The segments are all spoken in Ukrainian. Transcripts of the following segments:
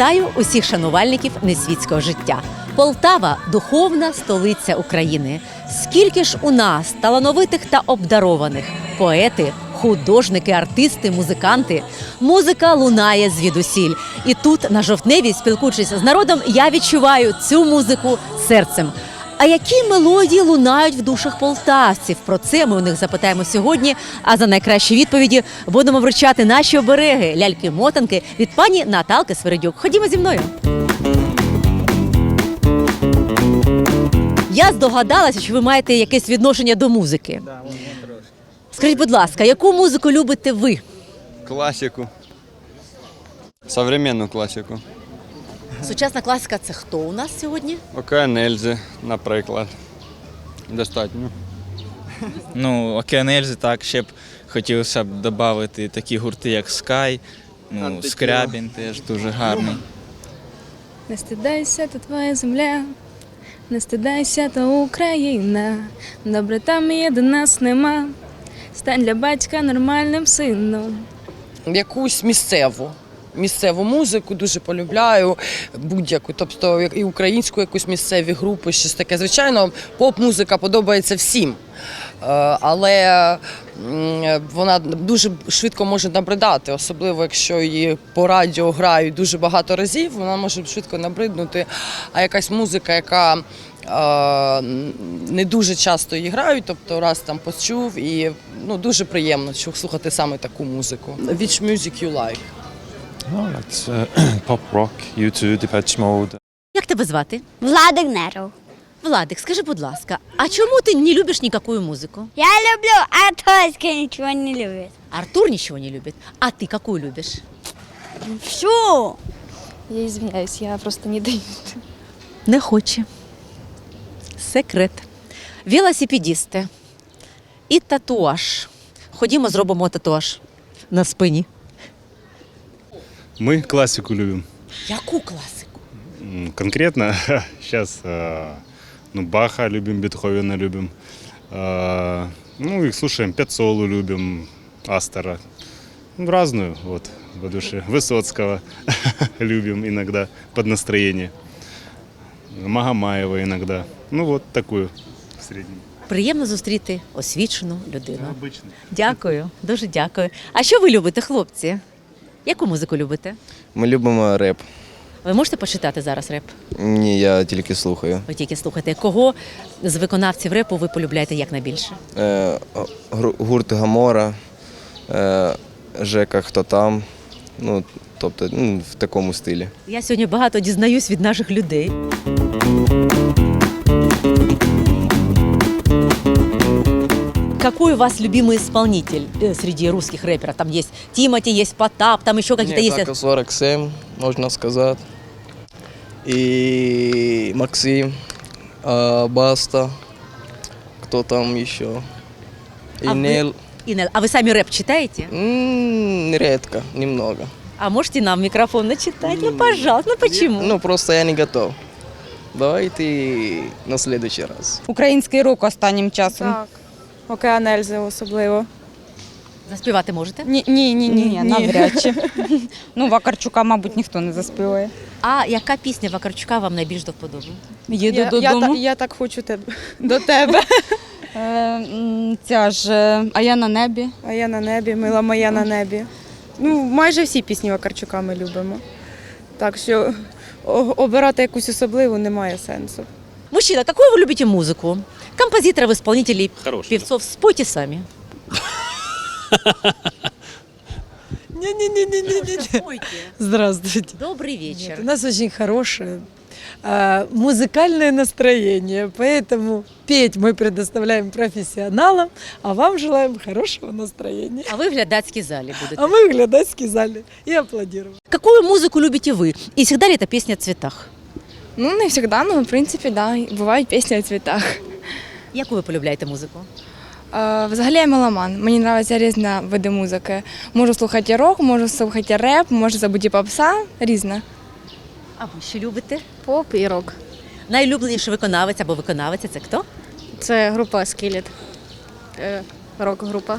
Вітаю усіх шанувальників несвітського життя. Полтава духовна столиця України. Скільки ж у нас талановитих та обдарованих поети, художники, артисти, музиканти. Музика лунає звідусіль. І тут, на жовтневі, спілкуючись з народом, я відчуваю цю музику серцем. А які мелодії лунають в душах полтавців? Про це ми у них запитаємо сьогодні. А за найкращі відповіді будемо вручати наші обереги ляльки-мотанки від пані Наталки Свередюк. Ходімо зі мною. Я здогадалася, що ви маєте якесь відношення до музики. Скажіть, будь ласка, яку музику любите ви? Класику. Современну класику. Сучасна класика це хто у нас сьогодні? Океан Ельзи, наприклад. Достатньо. Ну, Океан Ельзи, так, ще б хотілося б додати такі гурти, як Sky, ну. Скрябін теж дуже гарний. Не стидайся, то твоя земля, не стидайся, то Україна. Добре там є, до нас нема. Стань для батька нормальним сином. якусь місцеву. Місцеву музику дуже полюбляю, будь-яку, тобто і українську якусь місцеві групи, щось таке. Звичайно, поп-музика подобається всім, Е, але вона дуже швидко може набридати, особливо якщо її по радіо грають дуже багато разів, вона може швидко набриднути. А якась музика, яка е, не дуже часто її грають, тобто раз там почув, і ну дуже приємно слухати саме таку музику. Which music you like? Oh, it's uh, pop rock, U2, Depeche Mode. Як тебе звати? Владик Неров. Владик, скажи, будь ласка, а чому ти не любиш ніяку музику? Я люблю, а Тоська ничего не любит. Артур ничего не любит. А ты какую любишь? Всю. Я извиняюсь, я просто не даю. Не хоче. Секрет. Велосипедісти і татуаж. Ходімо, зробимо татуаж на спині. Мы классику любим. Яку класику? М, Конкретно сейчас ну, Баха любим, Бетховена любим. А, Ну, их слушаем, Пятсолу любим, Астера. Ну, разную, вот, по душе. Высоцкого любим иногда под настроение. Магомаева иногда. Ну, вот такую в среднем. Приємно зустріти освічену людину. Обычно. Дякую, дуже дякую. А що ви любите, хлопці? Яку музику любите? Ми любимо реп. Ви можете почитати зараз реп? Ні, я тільки слухаю. Ви тільки слухайте, кого з виконавців репу ви полюбляєте як найбільше? Е, гурт Гамора, е, Жека Хто там. Ну, тобто, ну, в такому стилі. Я сьогодні багато дізнаюсь від наших людей. Какой у вас любимый исполнитель э, среди русских рэперов? Там есть Тимати, есть Потап, там еще какие-то есть. так, 47, можна сказати. І Максим, а, Баста. Хто там ще? А вы- Инна, а вы сами рэп читаете? Редко, немного. А можете нам микрофон начитать? Ну, пожалуйста, ну почему? Ну, просто я не готов. Давайте на следующий раз. Український рок останнім часом. Так. Океан Ельзи особливо. Заспівати можете? Ні, ні, ні, ні, навряд чи. ну, Вакарчука, мабуть, ніхто не заспіває. А яка пісня Вакарчука вам найбільш до вподоби? Їду додому. я так хочу тебе до тебе. Е, м, ця ж, е, а я на небі. А я на небі, мила моя на небі. Ну, майже всі пісні Вакарчука ми любимо. Так що о- обирати якусь особливу немає сенсу. Мужчина, какую вы любите музыку? Композиторов, исполнителей, Хороший. певцов, спойте сами. Не-не-не-не-не. Спойте. Здравствуйте. Добрый Нет, вечер. у нас очень хорошее а, музыкальное настроение, поэтому петь мы предоставляем профессионалам, а вам желаем хорошего настроения. А вы в глядацкій залі будете. А мы в глядацкой зале и аплодируем. Какую музыку любите вы? И всегда ли это песня о цветах? Ну, не завжди, але в принципі, да, бувають пісні у цвітах. Яку ви полюбляєте музику? Е, Взагалі я меломан. Мені подобаються різні види музики. Можу слухати рок, можу слухати реп, можу забути попса, різне. А ви що любите? Поп і рок. Найулюбленіший виконавець або виконавиця це хто? Це група Скелет. Рок-група.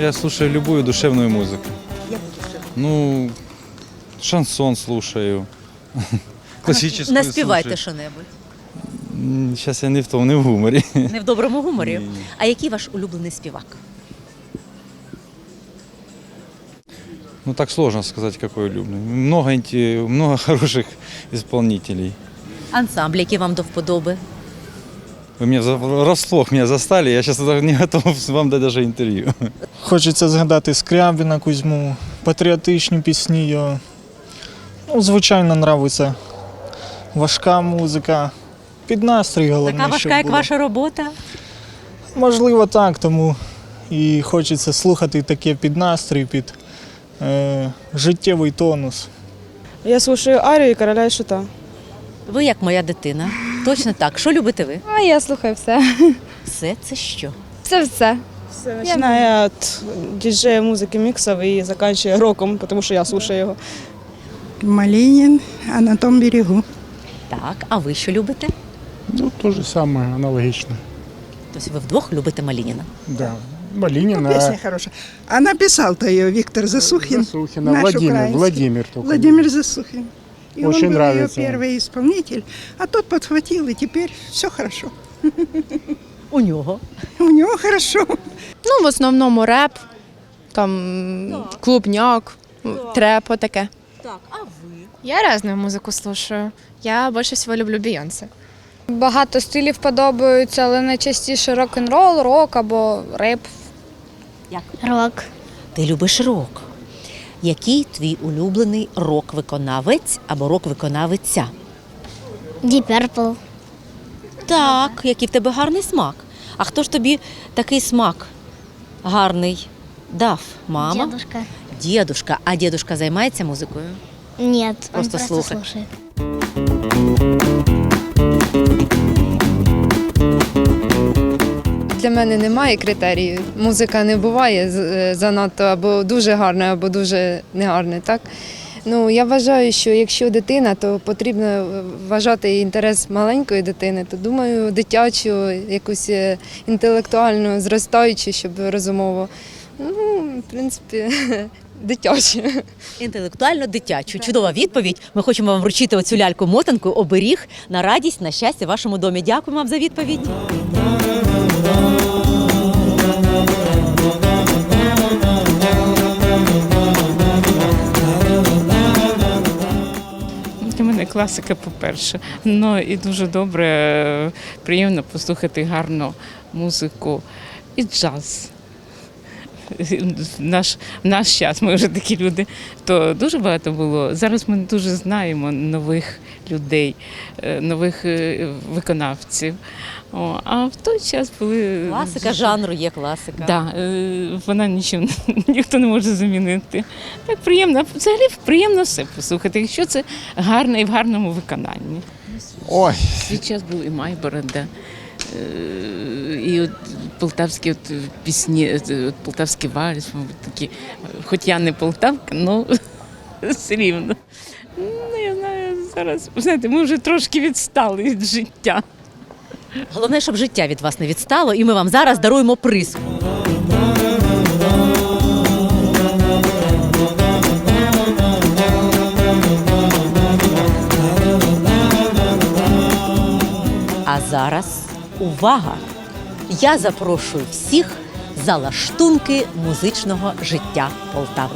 Я слушаю любую душевную музыку. Ну, шансон слушаю. Классическую Наспівайте що-небудь. Сейчас я не в тому, не в гуморі. Не в доброму гуморі. Ні. А який ваш улюблений співак? Ну так сложно сказать, какой улюбленный. Много, инте- много хороших исполнителей. Ансамбль, який вам до вподоби? Вы меня за- врасплох меня застали, я сейчас не готов вам дать даже интервью. Хочеться згадати Скрябіна Кузьму, патріотичні пісні його. Ну, звичайно, нравиться. Важка музика. Під настрій головне. Така важка, щоб як було. ваша робота? Можливо, так, тому і хочеться слухати таке під настрій, під е, життєвий тонус. Я слушаю Арію і короля і шута. Ви як моя дитина. Точно так. Що любите ви? А я слухаю все. Все це що? Це все. Все, починає від діджея музики міксів і закінчує роком, тому що я слушаю його. Малинин, а на том берегу. Так, а ви що любите? Ну, то же саме, аналогічно. Тобто ви вдвох любите Малініна. Да. Малинина, Песня хорошая. А написал-то ее Виктор Засухин. Засухина, наш Владимир, украинский. Владимир только. Владимир Засухин. И Очень он был нравится. ее первый исполнитель, а тот подхватил, и теперь все хорошо. У нього. У него хорошо. Ну, в основному реп, там клубняк, треп, таке. Так, а ви? Я різну музику слушаю. Я більше всього люблю Бейонсе. Багато стилів подобаються, але найчастіше рок-н-рол, рок або реп. Рок. Ти любиш рок. Який твій улюблений рок-виконавець або рок-виконавиця? Deep Purple. Так, який в тебе гарний смак. А хто ж тобі такий смак гарний дав? Мама? Дедушка. Дідушка. А дідушка займається музикою? Нет, Просто он просто слушает. Для мене немає критеріїв. Музика не буває з- е, занадто або дуже гарна, або дуже негарна. Так? Ну, я вважаю, що якщо дитина, то потрібно вважати інтерес маленької дитини, то думаю, дитячу, якусь е, інтелектуальну, зростаючу, щоб розумово. Ну, в принципі, дитячу. Інтелектуально дитячу. Чудова відповідь. Ми хочемо вам вручити оцю ляльку мотанку оберіг на радість, на щастя в вашому домі. Дякую вам за відповідь. Для мене класика, по-перше. Ну і дуже добре, е, приємно послухати гарну музику і джаз. В наш, в наш час ми вже такі люди, то дуже багато було. Зараз ми дуже знаємо нових людей, е, нових е, виконавців. О, а в той час були Класика жанру є класика. Да, е, вона нічим ніхто не може замінити. Так приємно. Взагалі приємно все послухати, якщо це гарно і в гарному виконанні. Ой, Свій час був і Майборода, і от полтавські от пісні, е, от полтавський вальс, мабуть, такі. Хоч я не полтавка, але все рівно. Ну, я знаю, зараз, знаєте, ми вже трошки відстали від життя. Головне, щоб життя від вас не відстало, і ми вам зараз даруємо приз. А зараз увага! Я запрошую всіх за лаштунки музичного життя Полтави.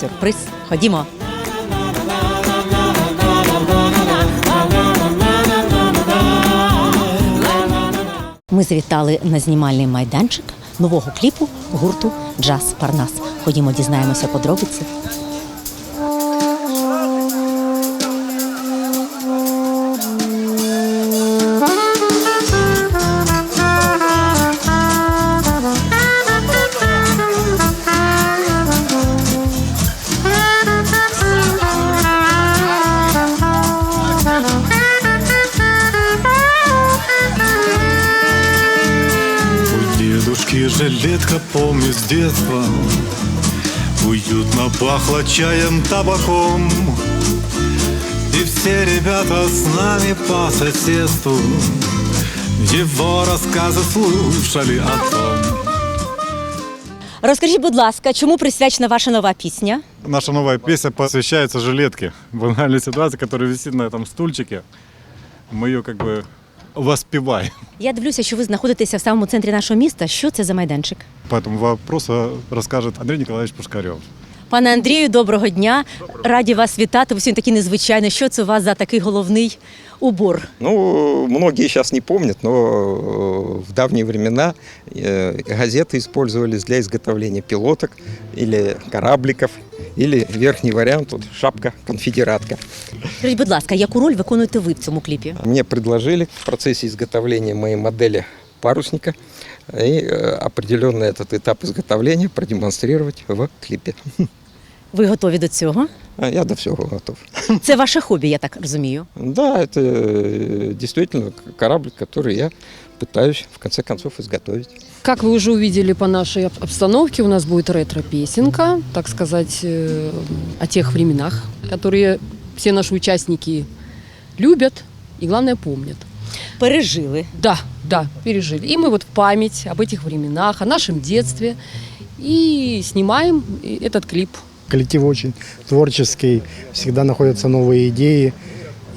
Сюрприз. Ходімо. Ми завітали на знімальний майданчик нового кліпу гурту Джаз Парнас. Ходімо, дізнаємося подробиці. Жилетка, помню с детства Уютно пахло чаем, табаком И все ребята с нами по соседству Его рассказы слушали о том Розкажіть, будь ласка, чому присвячена ваша нова пісня? Наша новая песня посвящается жилетке. Банальной ситуации, которая висит на этом стульчике. Мы ее как бы воспеваем. Я дивлюся, що ви знаходитеся в самому центрі нашого міста. Що це за майданчик? По этому вопросу расскажет Андрей Николаевич Пушкарев. Пане Андрію, доброго дня. Раді вас вітати. Ви сьогодні такий незвичайний. Що це у вас за такий головний убор? Ну, многие сейчас не помнят, но э, в давние времена э, газеты использовались для изготовления пилоток или корабликов, или верхний вариант, вот шапка-конфедератка. Скажіть, будь ласка, яку роль виконуєте ви в цьому кліпі? Мне предложили в процессе изготовления моей модели парусника и э, определенно этот этап изготовления продемонстрировать в клипе. Ви готові до цього? А Я до всего готов. Це ваше хобі, я так розумію. Да, это э, действительно корабль, который я пытаюсь в конце концов изготовить. Как вы уже увидели по нашей об- обстановке, у нас будет ретро-песенка, так сказать, э, о тех временах, которые все наши участники любят и, главное, помнят. Пережили. Да, да, пережили. И мы вот в память об этих временах, о нашем детстве и снимаем и этот клип. Коллектив очень творческий, всегда находятся новые идеи.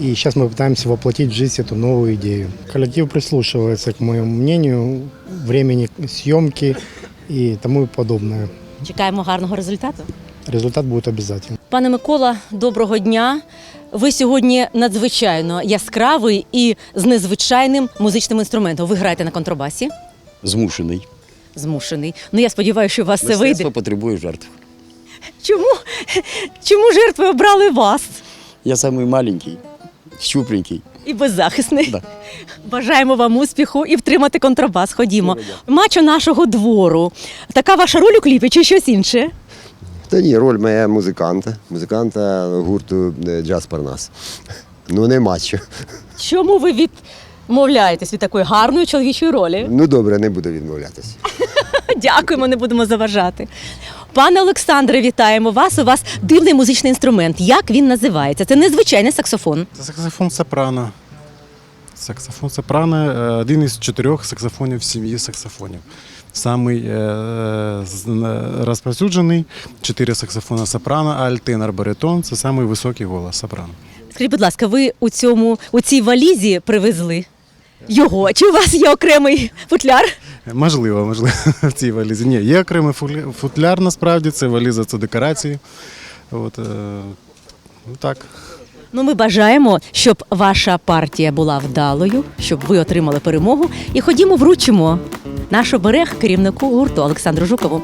И сейчас мы пытаемся воплотить в жизнь эту новую идею. Коллектив прислушивается к моему мнению, времени съемки и тому подобное. Чекаємо гарного результату. Результат будет обязательно. Пане Микола, доброго дня. Ви сьогодні надзвичайно яскравий і з незвичайним музичним інструментом. Ви граєте на контрабасі, Змушений. змушений. Ну я сподіваюся, що у вас це вийде. Мистецтво потребує жертв. Чому? Чому жертви обрали вас Я самий маленький, щупленький. і беззахисний? Да. Бажаємо вам успіху і втримати контрабас. Ходімо. Мачо нашого двору. Така ваша роль у кліпі чи щось інше? Та ні, роль моя музиканта. Музиканта гурту е, Джаз Парнас. Ну, не матчо. Чому ви відмовляєтесь від такої гарної чоловічої ролі? Ну добре, не буду відмовлятися. Дякуємо, не будемо заважати. Пане Олександре, вітаємо вас. У вас дивний музичний інструмент. Як він називається? Це незвичайний саксофон. Це саксофон сопрано. Саксофон сопрано е, один із чотирьох саксофонів в сім'ї саксофонів. Самий е, розповсюджений чотири саксофона сопрано, альт, тенор, баритон це самий високий голос сопрано. Скажіть, будь ласка, ви у цьому у цій валізі привезли його? Чи у вас є окремий футляр? Можливо, можливо, в цій валізі. Ні, є окремий футляр, насправді, це валіза, це декорації. От, е, ну так. Ну, ми бажаємо, щоб ваша партія була вдалою, щоб ви отримали перемогу. І ходімо вручимо наш оберег керівнику гурту Олександру Жукову.